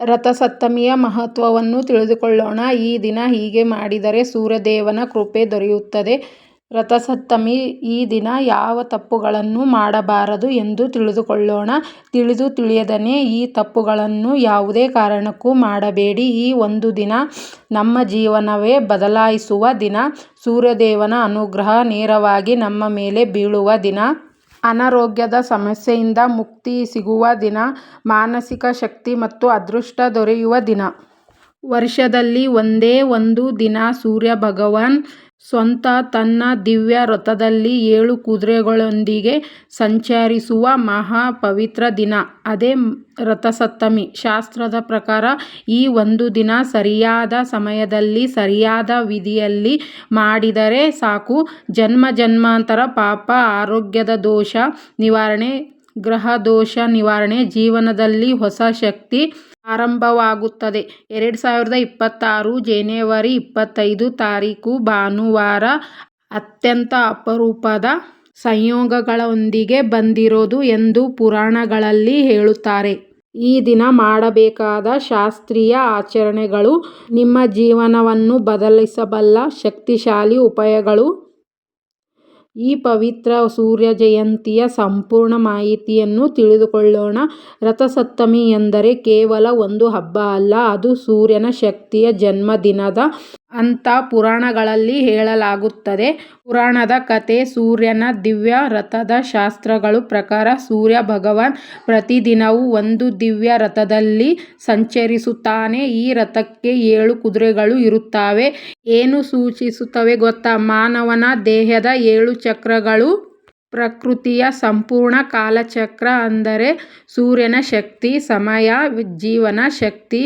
ರಥಸಪ್ತಮಿಯ ಮಹತ್ವವನ್ನು ತಿಳಿದುಕೊಳ್ಳೋಣ. ಈ ದಿನ ಹೀಗೆ ಮಾಡಿದರೆ ಸೂರ್ಯದೇವನ ಕೃಪೆ ದೊರೆಯುತ್ತದೆ. ರಥಸಪ್ತಮಿ ಈ ದಿನ ಯಾವ ತಪ್ಪುಗಳನ್ನು ಮಾಡಬಾರದು ಎಂದು ತಿಳಿದುಕೊಳ್ಳೋಣ. ತಿಳಿದು ತಿಳಿಯದನೆ ಈ ತಪ್ಪುಗಳನ್ನು ಯಾವುದೇ ಕಾರಣಕ್ಕೂ ಮಾಡಬೇಡಿ. ಈ ಒಂದು ದಿನ ನಮ್ಮ ಜೀವನವೇ ಬದಲಾಯಿಸುವ ದಿನ. ಸೂರ್ಯದೇವನ ಅನುಗ್ರಹ ನೇರವಾಗಿ ನಮ್ಮ ಮೇಲೆ ಬೀಳುವ ದಿನ. ಅನಾರೋಗ್ಯದ ಸಮಸ್ಯೆಯಿಂದ ಮುಕ್ತಿ ಸಿಗುವ ದಿನ, ಮಾನಸಿಕ ಶಕ್ತಿ ಮತ್ತು ಅದೃಷ್ಟ ದೊರೆಯುವ ದಿನ. ವರ್ಷದಲ್ಲಿ ಒಂದೇ ಒಂದು ದಿನ ಸೂರ್ಯ ಭಗವಾನ್ ಸ್ವತಃ ತನ್ನ ದಿವ್ಯ ರಥದಲ್ಲಿ ಏಳು ಕುದುರೆಗಳೊಂದಿಗೆ ಸಂಚರಿಸುವ ಮಹಾ ಪವಿತ್ರ ದಿನ. ಅದೇ ರಥಸಪ್ತಮಿ. ಶಾಸ್ತ್ರದ ಪ್ರಕಾರ ಈ ಒಂದು ದಿನ ಸರಿಯಾದ ಸಮಯದಲ್ಲಿ, ಸರಿಯಾದ ವಿಧಿಯಲ್ಲಿ ಮಾಡಿದರೆ ಸಾಕು. ಜನ್ಮ ಜನ್ಮಾಂತರ ಪಾಪ ಆರೋಗ್ಯದ ದೋಷ ನಿವಾರಣೆ ಗ್ರಹ ದೋಷ ನಿವಾರಣೆ ಜೀವನದಲ್ಲಿ ಹೊಸ ಶಕ್ತಿ ಆರಂಭವಾಗುತ್ತದೆ. ಎರಡು ಸಾವಿರದ ಇಪ್ಪತ್ತಾರು ಜನವರಿ ಇಪ್ಪತ್ತೈದು ತಾರೀಕು ಭಾನುವಾರ ಅತ್ಯಂತ ಅಪರೂಪದ ಸಂಯೋಗಗಳೊಂದಿಗೆ ಬಂದಿರೋದು ಎಂದು ಪುರಾಣಗಳಲ್ಲಿ ಹೇಳುತ್ತಾರೆ. ಈ ದಿನ ಮಾಡಬೇಕಾದ ಶಾಸ್ತ್ರೀಯ ಆಚರಣೆಗಳು ನಿಮ್ಮ ಜೀವನವನ್ನು ಬದಲಿಸಬಲ್ಲ ಶಕ್ತಿಶಾಲಿ ಉಪಾಯಗಳು ಈ ಪವಿತ್ರ ಸೂರ್ಯ ಜಯಂತಿಯ ಸಂಪೂರ್ಣ ಮಾಹಿತಿಯನ್ನು ತಿಳಿದುಕೊಳ್ಳೋಣ. ರಥಸಪ್ತಮಿ ಎಂದರೆ ಕೇವಲ ಒಂದು ಹಬ್ಬ ಅಲ್ಲ, ಅದು ಸೂರ್ಯನ ಶಕ್ತಿಯ ಜನ್ಮದಿನದ ಅಂತ ಪುರಾಣಗಳಲ್ಲಿ ಹೇಳಲಾಗುತ್ತದೆ. ಪುರಾಣದ ಕಥೆ, ಸೂರ್ಯನ ದಿವ್ಯ, ರಥದ ಶಾಸ್ತ್ರಗಳ ಪ್ರಕಾರ ಸೂರ್ಯ ಭಗವಾನ್ ಪ್ರತಿದಿನವೂ ಒಂದು ದಿವ್ಯ ರಥದಲ್ಲಿ ಸಂಚರಿಸುತ್ತಾನೆ. ಈ ರಥಕ್ಕೆ ಏಳು ಕುದುರೆಗಳು ಇರುತ್ತವೆ. ಏನು ಸೂಚಿಸುತ್ತವೆ ಗೊತ್ತಾ? ಮಾನವನ ದೇಹದ ಏಳು ಚಕ್ರಗಳು ಪ್ರಕೃತಿಯ ಸಂಪೂರ್ಣ ಕಾಲಚಕ್ರ ಅಂದರೆ ಸೂರ್ಯನ ಶಕ್ತಿ, ಸಮಯ, ಜೀವನ ಶಕ್ತಿ,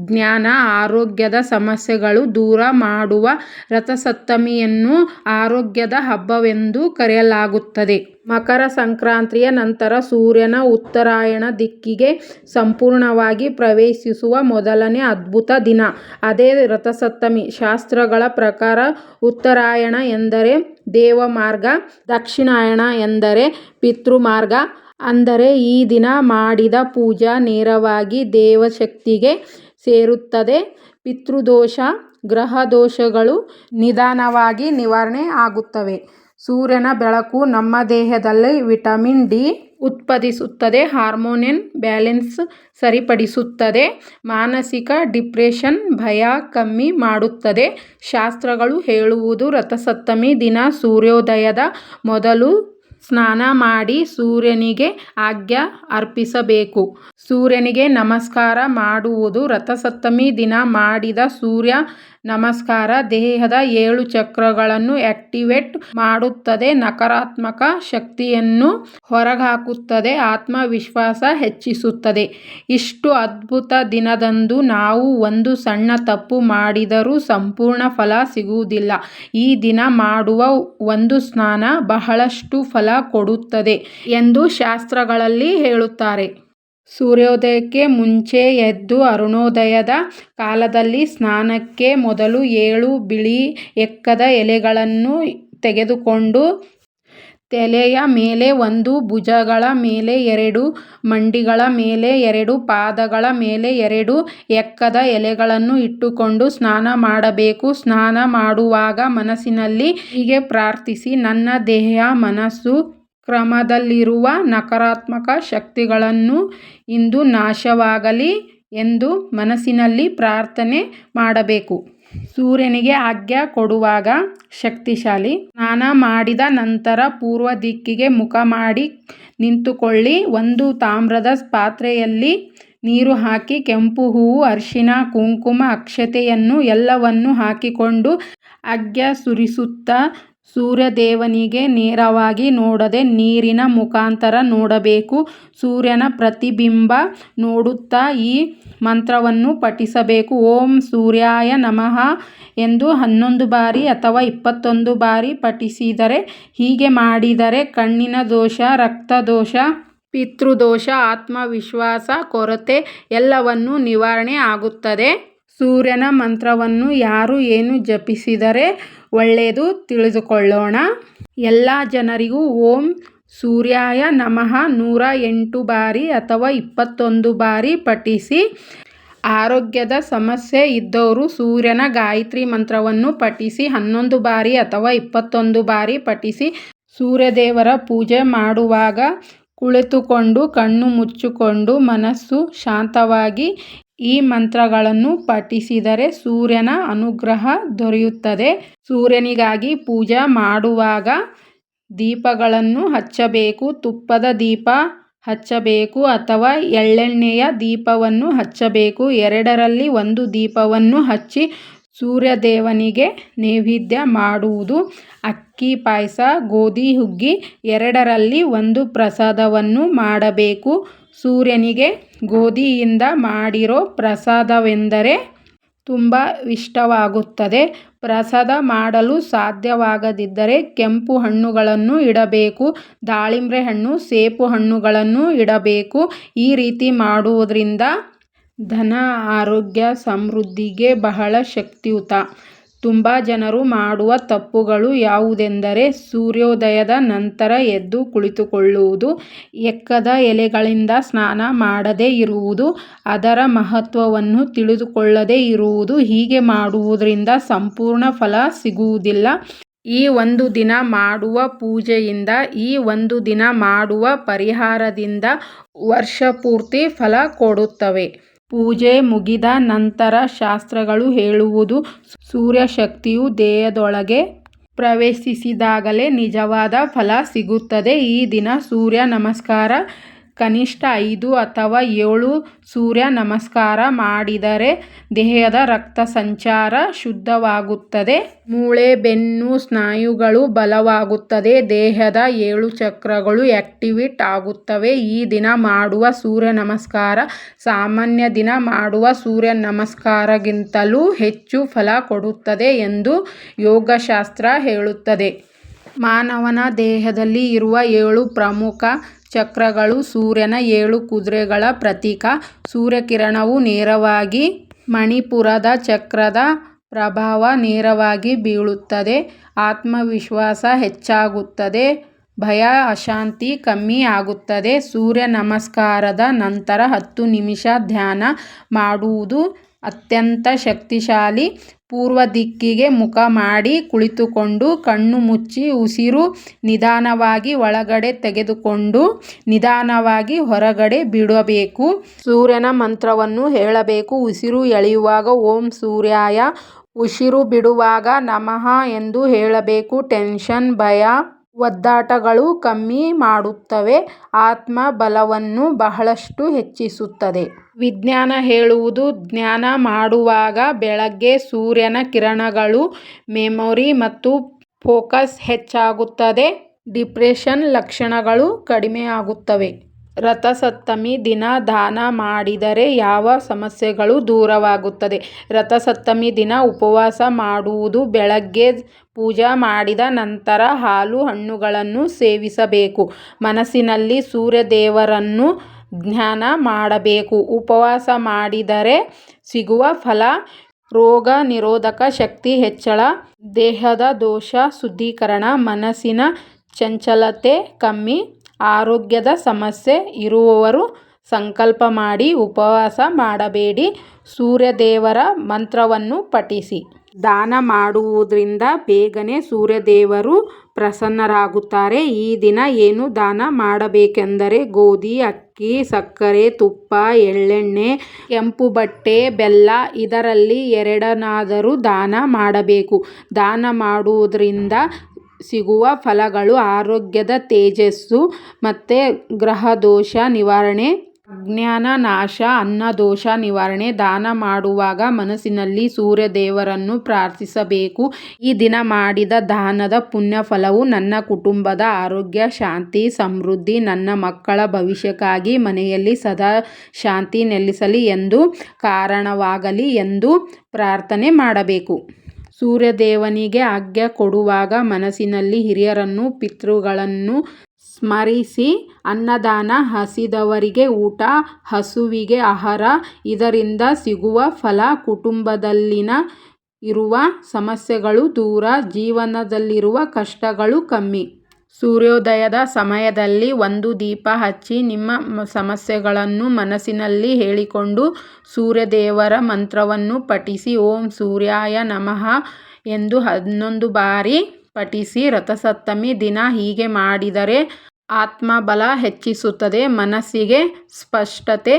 ಜ್ಞಾನ, ಆರೋಗ್ಯದ ಸಮಸ್ಯೆಗಳು ದೂರ ಮಾಡುವ ರಥಸಪ್ತಮಿಯನ್ನು ಆರೋಗ್ಯದ ಹಬ್ಬವೆಂದು ಕರೆಯಲಾಗುತ್ತದೆ. ಮಕರ ಸಂಕ್ರಾಂತಿಯ ನಂತರ ಸೂರ್ಯನ ಉತ್ತರಾಯಣ ದಿಕ್ಕಿಗೆ ಸಂಪೂರ್ಣವಾಗಿ ಪ್ರವೇಶಿಸುವ ಮೊದಲನೇ ಅದ್ಭುತ ದಿನ. ಅದೇ ರಥಸಪ್ತಮಿ. ಶಾಸ್ತ್ರಗಳ ಪ್ರಕಾರ ಉತ್ತರಾಯಣ ಎಂದರೆ ದೇವಮಾರ್ಗ, ದಕ್ಷಿಣಾಯಣ ಎಂದರೆ ಪಿತೃಮಾರ್ಗ. ಅಂದರೆ ಈ ದಿನ ಮಾಡಿದ ಪೂಜಾ ನೇರವಾಗಿ ದೇವಶಕ್ತಿಗೆ ಸೇರುತ್ತದೆ. ಪಿತೃದೋಷ ಗ್ರಹ ದೋಷಗಳು ನಿಧಾನವಾಗಿ ನಿವಾರಣೆ ಆಗುತ್ತವೆ. ಸೂರ್ಯನ ಬೆಳಕು ನಮ್ಮ ದೇಹದಲ್ಲಿ ವಿಟಮಿನ್ ಡಿ ಉತ್ಪಾದಿಸುತ್ತದೆ ಹಾರ್ಮೋನ್ ಬ್ಯಾಲೆನ್ಸ್ ಸರಿಪಡಿಸುತ್ತದೆ, ಮಾನಸಿಕ ಡಿಪ್ರೆಷನ್ ಭಯ ಕಮ್ಮಿ ಮಾಡುತ್ತದೆ. ಶಾಸ್ತ್ರಗಳು ಹೇಳುವುದು, ರಥಸಪ್ತಮಿ ದಿನ ಸೂರ್ಯೋದಯದ ಮೊದಲು ಸ್ನಾನ ಮಾಡಿ ಸೂರ್ಯನಿಗೆ ಅರ್ಘ್ಯ ಅರ್ಪಿಸಬೇಕು. ಸೂರ್ಯನಿಗೆ ನಮಸ್ಕಾರ ಮಾಡುವುದು. ರಥಸಪ್ತಮಿ ದಿನ ಮಾಡಿದ ಸೂರ್ಯ ನಮಸ್ಕಾರ ದೇಹದ ಏಳು ಚಕ್ರಗಳನ್ನು ಆಕ್ಟಿವೇಟ್ ಮಾಡುತ್ತದೆ. ನಕಾರಾತ್ಮಕ ಶಕ್ತಿಯನ್ನು ಹೊರಗಾಕುತ್ತದೆ ಆತ್ಮವಿಶ್ವಾಸ ಹೆಚ್ಚಿಸುತ್ತದೆ. ಇಷ್ಟು ಅದ್ಭುತ ದಿನದಂದು ನಾವು ಒಂದು ಸಣ್ಣ ತಪ್ಪು ಮಾಡಿದರೂ ಸಂಪೂರ್ಣ ಫಲ ಸಿಗುವುದಿಲ್ಲ. ಈ ದಿನ ಮಾಡುವ ಒಂದು ಸ್ನಾನ ಬಹಳಷ್ಟು ಫಲ ಕೊಡುತ್ತದೆ ಎಂದು ಶಾಸ್ತ್ರಗಳಲ್ಲಿ ಹೇಳುತ್ತಾರೆ. ಸೂರ್ಯೋದಯಕ್ಕೆ ಮುಂಚೆ ಎದ್ದು ಅರುಣೋದಯದ ಕಾಲದಲ್ಲಿ ಸ್ನಾನಕ್ಕೆ ಮೊದಲು ಏಳು ಬಿಳಿ ಎಕ್ಕದ ಎಲೆಗಳನ್ನು ತೆಗೆದುಕೊಂಡು ತಲೆಯ ಮೇಲೆ ಒಂದು ಭುಜಗಳ ಮೇಲೆ ಎರಡು ಮಂಡಿಗಳ ಮೇಲೆ ಎರಡು ಪಾದಗಳ ಮೇಲೆ ಎರಡು ಎಕ್ಕದ ಎಲೆಗಳನ್ನು ಇಟ್ಟುಕೊಂಡು ಸ್ನಾನ ಮಾಡಬೇಕು. ಸ್ನಾನ ಮಾಡುವಾಗ ಮನಸ್ಸಿನಲ್ಲಿ ಹೀಗೆ ಪ್ರಾರ್ಥಿಸಿ, ನನ್ನ ದೇಹ, ಮನಸ್ಸು ಕ್ರಮದಲ್ಲಿರುವ ನಕಾರಾತ್ಮಕ ಶಕ್ತಿಗಳನ್ನು ಇಂದು ನಾಶವಾಗಲಿ ಎಂದು ಮನಸ್ಸಿನಲ್ಲಿ ಪ್ರಾರ್ಥನೆ ಮಾಡಬೇಕು. ಸೂರ್ಯನಿಗೆ ಆಜ್ಞೆ ಕೊಡುವಾಗ ಶಕ್ತಿಶಾಲಿ. ಸ್ನಾನ ಮಾಡಿದ ನಂತರ ಪೂರ್ವ ದಿಕ್ಕಿಗೆ ಮುಖ ಮಾಡಿ ನಿಂತುಕೊಳ್ಳಿ. ಒಂದು ತಾಮ್ರದ ಪಾತ್ರೆಯಲ್ಲಿ ನೀರು ಹಾಕಿ, ಕೆಂಪು ಹೂವು, ಅರಿಶಿನ, ಕುಂಕುಮ, ಅಕ್ಷತೆಯನ್ನು ಎಲ್ಲವನ್ನೂ ಹಾಕಿಕೊಂಡು ಅಗ್ಗ ಸುರಿಸುತ್ತಾ ಸೂರ್ಯದೇವನಿಗೆ ನೇರವಾಗಿ ನೋಡದೆ ನೀರಿನ ಮುಖಾಂತರ ನೋಡಬೇಕು. ಸೂರ್ಯನ ಪ್ರತಿಬಿಂಬ ನೋಡುತ್ತಾ ಈ ಮಂತ್ರವನ್ನು ಪಠಿಸಬೇಕು. ಓಂ ಸೂರ್ಯಾಯ ನಮಃ ಎಂದು ಹನ್ನೊಂದು ಬಾರಿ ಅಥವಾ ಇಪ್ಪತ್ತೊಂದು ಬಾರಿ ಪಠಿಸಿದರೆ ಹೀಗೆ ಮಾಡಿದರೆ ಕಣ್ಣಿನ ದೋಷ, ರಕ್ತದೋಷ, ಪಿತೃದೋಷ, ಆತ್ಮವಿಶ್ವಾಸ, ಕೊರತೆ ಎಲ್ಲವನ್ನೂ ನಿವಾರಣೆ ಆಗುತ್ತದೆ. ಸೂರ್ಯನ ಮಂತ್ರವನ್ನು ಯಾರು ಏನು ಜಪಿಸಿದರೆ ಒಳ್ಳೆಯದು ತಿಳಿದುಕೊಳ್ಳೋಣ. ಎಲ್ಲ ಜನರಿಗೂ ಓಂ ಸೂರ್ಯಾಯ ನಮಃ ನೂರ ಎಂಟು ಬಾರಿ ಅಥವಾ ಇಪ್ಪತ್ತೊಂದು ಬಾರಿ ಪಠಿಸಿ. ಆರೋಗ್ಯದ ಸಮಸ್ಯೆ ಇದ್ದವರು ಸೂರ್ಯನ ಗಾಯತ್ರಿ ಮಂತ್ರವನ್ನು ಪಠಿಸಿ ಹನ್ನೊಂದು ಬಾರಿ ಅಥವಾ ಇಪ್ಪತ್ತೊಂದು ಬಾರಿ ಪಠಿಸಿ. ಸೂರ್ಯದೇವರ ಪೂಜೆ ಮಾಡುವಾಗ ಕುಳಿತುಕೊಂಡು ಕಣ್ಣು ಮುಚ್ಚಿಕೊಂಡು ಮನಸ್ಸು ಶಾಂತವಾಗಿ ಈ ಮಂತ್ರಗಳನ್ನು ಪಠಿಸಿದರೆ ಸೂರ್ಯನ ಅನುಗ್ರಹ ದೊರೆಯುತ್ತದೆ. ಸೂರ್ಯನಿಗಾಗಿ ಪೂಜಾ ಮಾಡುವಾಗ ದೀಪಗಳನ್ನು ಹಚ್ಚಬೇಕು. ತುಪ್ಪದ ದೀಪ ಹಚ್ಚಬೇಕು ಅಥವಾ ಎಳ್ಳೆಣ್ಣೆಯ ದೀಪವನ್ನು ಹಚ್ಚಬೇಕು. ಎರಡರಲ್ಲಿ ಒಂದು ದೀಪವನ್ನು ಹಚ್ಚಿ ಸೂರ್ಯದೇವನಿಗೆ ನೈವೇದ್ಯ ಮಾಡುವುದು. ಅಕ್ಕಿ, ಪಾಯಸ, ಗೋಧಿ, ಹುಗ್ಗಿ ಎರಡರಲ್ಲಿ ಒಂದು ಪ್ರಸಾದವನ್ನು ಮಾಡಬೇಕು. ಸೂರ್ಯನಿಗೆ ಗೋಧಿಯಿಂದ ಮಾಡಿರೋ ಪ್ರಸಾದವೆಂದರೆ ತುಂಬ ಇಷ್ಟವಾಗುತ್ತದೆ. ಪ್ರಸಾದ ಮಾಡಲು ಸಾಧ್ಯವಾಗದಿದ್ದರೆ ಕೆಂಪು ಹಣ್ಣುಗಳನ್ನು ಇಡಬೇಕು ದಾಳಿಂಬೆ ಹಣ್ಣು ಸೇಬು ಹಣ್ಣುಗಳನ್ನು ಇಡಬೇಕು. ಈ ರೀತಿ ಮಾಡುವುದರಿಂದ ಧನ, ಆರೋಗ್ಯ, ಸಮೃದ್ಧಿಗೆ ಬಹಳ ಶಕ್ತಿಯುತ. ತುಂಬ ಜನರು ಮಾಡುವ ತಪ್ಪುಗಳು ಯಾವುದೆಂದರೆ ಸೂರ್ಯೋದಯದ ನಂತರ ಎದ್ದು ಕುಳಿತುಕೊಳ್ಳುವುದು, ಎಕ್ಕದ ಎಲೆಗಳಿಂದ ಸ್ನಾನ ಮಾಡದೇ ಇರುವುದು, ಅದರ ಮಹತ್ವವನ್ನು ತಿಳಿದುಕೊಳ್ಳದೇ ಇರುವುದು ಹೀಗೆ ಮಾಡುವುದರಿಂದ ಸಂಪೂರ್ಣ ಫಲ ಸಿಗುವುದಿಲ್ಲ. ಈ ಒಂದು ದಿನ ಮಾಡುವ ಪೂಜೆಯಿಂದ, ಈ ಒಂದು ದಿನ ಮಾಡುವ ಪರಿಹಾರದಿಂದ ವರ್ಷಪೂರ್ತಿ ಫಲ ಕೊಡುತ್ತವೆ. ಪೂಜೆ ಮುಗಿದ ನಂತರ ಶಾಸ್ತ್ರಗಳು ಹೇಳುವುದು ಸೂರ್ಯಶಕ್ತಿಯು ದೇಹದೊಳಗೆ ಪ್ರವೇಶಿಸಿದಾಗಲೇ ನಿಜವಾದ ಫಲ ಸಿಗುತ್ತದೆ. ಈ ದಿನ ಸೂರ್ಯ ನಮಸ್ಕಾರ ಕನಿಷ್ಠ ಐದು ಅಥವಾ ಏಳು ಸೂರ್ಯ ನಮಸ್ಕಾರ ಮಾಡಿದರೆ ದೇಹದ ರಕ್ತ ಸಂಚಾರ ಶುದ್ಧವಾಗುತ್ತದೆ. ಮೂಳೆ, ಬೆನ್ನು, ಸ್ನಾಯುಗಳು ಬಲವಾಗುತ್ತದೆ. ದೇಹದ ಏಳು ಚಕ್ರಗಳು ಆಕ್ಟಿವೇಟ್ ಆಗುತ್ತವೆ. ಈ ದಿನ ಮಾಡುವ ಸೂರ್ಯ ನಮಸ್ಕಾರ ಸಾಮಾನ್ಯ ದಿನ ಮಾಡುವ ಸೂರ್ಯ ನಮಸ್ಕಾರಕ್ಕಿಂತಲೂ ಹೆಚ್ಚು ಫಲ ಕೊಡುತ್ತದೆ ಎಂದು ಯೋಗಶಾಸ್ತ್ರ ಹೇಳುತ್ತದೆ. ಮಾನವನ ದೇಹದಲ್ಲಿ ಇರುವ ಏಳು ಪ್ರಮುಖ ಚಕ್ರಗಳು ಸೂರ್ಯನ ಏಳು ಕುದುರೆಗಳ ಪ್ರತೀಕ. ಸೂರ್ಯಕಿರಣವು ನೇರವಾಗಿ ಮಣಿಪುರದ ಚಕ್ರದ ಪ್ರಭಾವ ನೇರವಾಗಿ ಬೀಳುತ್ತದೆ. ಆತ್ಮವಿಶ್ವಾಸ ಹೆಚ್ಚಾಗುತ್ತದೆ. ಭಯ, ಅಶಾಂತಿ ಕಮ್ಮಿ ಆಗುತ್ತದೆ. ಸೂರ್ಯ ನಮಸ್ಕಾರದ ನಂತರ ಹತ್ತು ನಿಮಿಷ ಧ್ಯಾನ ಮಾಡುವುದು ಅತ್ಯಂತ ಶಕ್ತಿಶಾಲಿ ಪೂರ್ವ ದಿಕ್ಕಿಗೆ ಮುಖ ಮಾಡಿ ಕುಳಿತುಕೊಂಡು ಕಣ್ಣು ಮುಚ್ಚಿ ಉಸಿರು ನಿಧಾನವಾಗಿ ಒಳಗಡೆ ತೆಗೆದುಕೊಂಡು ನಿಧಾನವಾಗಿ ಹೊರಗಡೆ ಬಿಡಬೇಕು. ಸೂರ್ಯನ ಮಂತ್ರವನ್ನು ಹೇಳಬೇಕು. ಉಸಿರು ಎಳೆಯುವಾಗ ಓಂ ಸೂರ್ಯಾಯ, ಉಸಿರು ಬಿಡುವಾಗ ನಮಃ ಎಂದು ಹೇಳಬೇಕು. ಟೆನ್ಷನ್, ಭಯ, ಒದ್ದಾಟಗಳು ಕಮ್ಮಿ ಮಾಡುತ್ತವೆ. ಆತ್ಮಬಲವನ್ನು ಬಹಳಷ್ಟು ಹೆಚ್ಚಿಸುತ್ತದೆ. ವಿಜ್ಞಾನ ಹೇಳುವುದು ಧ್ಯಾನ ಮಾಡುವಾಗ ಬೆಳಗ್ಗೆ ಸೂರ್ಯನ ಕಿರಣಗಳು ಮೆಮೊರಿ ಮತ್ತು ಫೋಕಸ್ ಹೆಚ್ಚಾಗುತ್ತದೆ. ಡಿಪ್ರೆಷನ್ ಲಕ್ಷಣಗಳು ಕಡಿಮೆಯಾಗುತ್ತವೆ ರಥಸಪ್ತಮಿ ದಿನ ದಾನ ಮಾಡಿದರೆ ಯಾವ ಸಮಸ್ಯೆಗಳು ದೂರವಾಗುತ್ತದೆ? ರಥಸಪ್ತಮಿ ದಿನ ಉಪವಾಸ ಮಾಡುವುದು ಬೆಳಗ್ಗೆ ಪೂಜೆ ಮಾಡಿದ ನಂತರ ಹಾಲು ಹಣ್ಣುಗಳನ್ನು ಸೇವಿಸಬೇಕು. ಮನಸ್ಸಿನಲ್ಲಿ ಸೂರ್ಯದೇವರನ್ನು ಧ್ಯಾನ ಮಾಡಬೇಕು. ಉಪವಾಸ ಮಾಡಿದರೆ ಸಿಗುವ ಫಲ, ರೋಗ ನಿರೋಧಕ ಶಕ್ತಿ, ಹೆಚ್ಚಳ, ದೇಹದ ದೋಷ, ಶುದ್ಧೀಕರಣ, ಮನಸ್ಸಿನ ಚಂಚಲತೆ ಕಮ್ಮಿ, ಆರೋಗ್ಯದ ಸಮಸ್ಯೆ ಇರುವವರು ಸಂಕಲ್ಪ ಮಾಡಿ ಉಪವಾಸ ಮಾಡಬೇಡಿ. ಸೂರ್ಯದೇವರ ಮಂತ್ರವನ್ನು ಪಠಿಸಿ. ದಾನ ಮಾಡುವುದರಿಂದ ಬೇಗನೆ ಸೂರ್ಯದೇವರು ಪ್ರಸನ್ನರಾಗುತ್ತಾರೆ. ಈ ದಿನ ಏನು ದಾನ ಮಾಡಬೇಕೆಂದರೆ ಗೋಧಿ, ಅಕ್ಕಿ, ಸಕ್ಕರೆ, ತುಪ್ಪ, ಎಳ್ಳೆಣ್ಣೆ, ಕೆಂಪು ಬಟ್ಟೆ, ಬೆಲ್ಲ, ಇದರಲ್ಲಿ ಎರಡನಾದರೂ ದಾನ ಮಾಡಬೇಕು. ದಾನ ಮಾಡುವುದರಿಂದ ಸಿಗುವ ಫಲಗಳು ಆರೋಗ್ಯದ ತೇಜಸ್ಸು ಮತ್ತು ಗ್ರಹದೋಷ ನಿವಾರಣೆ ಅಜ್ಞಾನ, ನಾಶ ಅನ್ನದೋಷ ನಿವಾರಣೆ, ದಾನ ಮಾಡುವಾಗ ಮನಸ್ಸಿನಲ್ಲಿ ಸೂರ್ಯದೇವರನ್ನು ಪ್ರಾರ್ಥಿಸಬೇಕು. ಈ ದಿನ ಮಾಡಿದ ದಾನದ ಪುಣ್ಯ ಫಲವು ನನ್ನ ಕುಟುಂಬದ ಆರೋಗ್ಯ, ಶಾಂತಿ, ಸಮೃದ್ಧಿ, ನನ್ನ ಮಕ್ಕಳ ಭವಿಷ್ಯಕ್ಕಾಗಿ ಮನೆಯಲ್ಲಿ ಸದಾ ಶಾಂತಿ ನೆಲೆಸಲಿ ಎಂದು, ಕಾರಣವಾಗಲಿ ಎಂದು ಪ್ರಾರ್ಥನೆ ಮಾಡಬೇಕು. ಸೂರ್ಯದೇವನಿಗೆ ಆಜ್ಞೆ ಕೊಡುವಾಗ ಮನಸ್ಸಿನಲ್ಲಿ ಹಿರಿಯರನ್ನು, ಪಿತೃಗಳನ್ನು ಸ್ಮರಿಸಿ ಅನ್ನದಾನ ಹಸಿದವರಿಗೆ ಊಟ, ಹಸುವಿಗೆ ಆಹಾರ, ಇದರಿಂದ ಸಿಗುವ ಫಲ ಕುಟುಂಬದಲ್ಲಿನ ಇರುವ ಸಮಸ್ಯೆಗಳು ದೂರ, ಜೀವನದಲ್ಲಿರುವ ಕಷ್ಟಗಳು ಕಮ್ಮಿ. ಸೂರ್ಯೋದಯದ ಸಮಯದಲ್ಲಿ ಒಂದು ದೀಪ ಹಚ್ಚಿ ನಿಮ್ಮ ಸಮಸ್ಯೆಗಳನ್ನು ಮನಸ್ಸಿನಲ್ಲಿ ಹೇಳಿಕೊಂಡು ಸೂರ್ಯದೇವರ ಮಂತ್ರವನ್ನು ಪಠಿಸಿ, ಓಂ ಸೂರ್ಯಾಯ ನಮಃ ಎಂದು ಹನ್ನೊಂದು ಬಾರಿ ಪಠಿಸಿ ರಥಸಪ್ತಮಿ ದಿನ ಹೀಗೆ ಮಾಡಿದರೆ ಆತ್ಮಬಲ ಹೆಚ್ಚಿಸುತ್ತದೆ, ಮನಸ್ಸಿಗೆ ಸ್ಪಷ್ಟತೆ,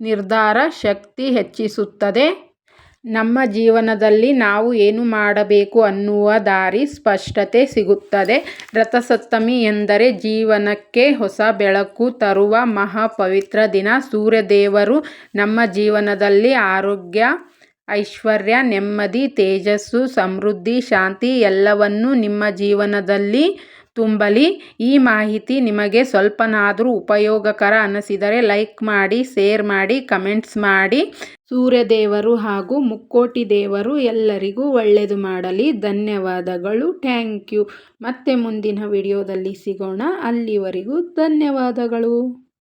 ನಿರ್ಧಾರ ಶಕ್ತಿ ಹೆಚ್ಚಿಸುತ್ತದೆ. ನಮ್ಮ ಜೀವನದಲ್ಲಿ ನಾವು ಏನು ಮಾಡಬೇಕು ಅನ್ನುವ ದಾರಿ ಸ್ಪಷ್ಟತೆ ಸಿಗುತ್ತದೆ. ರಥಸಪ್ತಮಿ ಎಂದರೆ ಜೀವನಕ್ಕೆ ಹೊಸ ಬೆಳಕು ತರುವ ಮಹಾ ಪವಿತ್ರ ದಿನ. ಸೂರ್ಯದೇವರು ನಮ್ಮ ಜೀವನದಲ್ಲಿ ಆರೋಗ್ಯ ಐಶ್ವರ್ಯ, ನೆಮ್ಮದಿ, ತೇಜಸ್ಸು, ಸಮೃದ್ಧಿ, ಶಾಂತಿ ಎಲ್ಲವನ್ನೂ ನಿಮ್ಮ ಜೀವನದಲ್ಲಿ ತುಂಬಲಿ. ಈ ಮಾಹಿತಿ ನಿಮಗೆ ಸ್ವಲ್ಪನಾದರೂ ಉಪಯೋಗಕರ ಅನಿಸಿದರೆ ಲೈಕ್ ಮಾಡಿ, ಶೇರ್ ಮಾಡಿ, ಕಮೆಂಟ್ಸ್ ಮಾಡಿ. ಸೂರ್ಯದೇವರು ಹಾಗೂ ಮುಕ್ಕೋಟಿ ದೇವರು ಎಲ್ಲರಿಗೂ ಒಳ್ಳೆಯದು ಮಾಡಲಿ. ಧನ್ಯವಾದಗಳು. Thank you. ಮತ್ತೆ ಮುಂದಿನ ವಿಡಿಯೋದಲ್ಲಿ ಸಿಗೋಣ. ಅಲ್ಲಿವರೆಗೂ ಧನ್ಯವಾದಗಳು.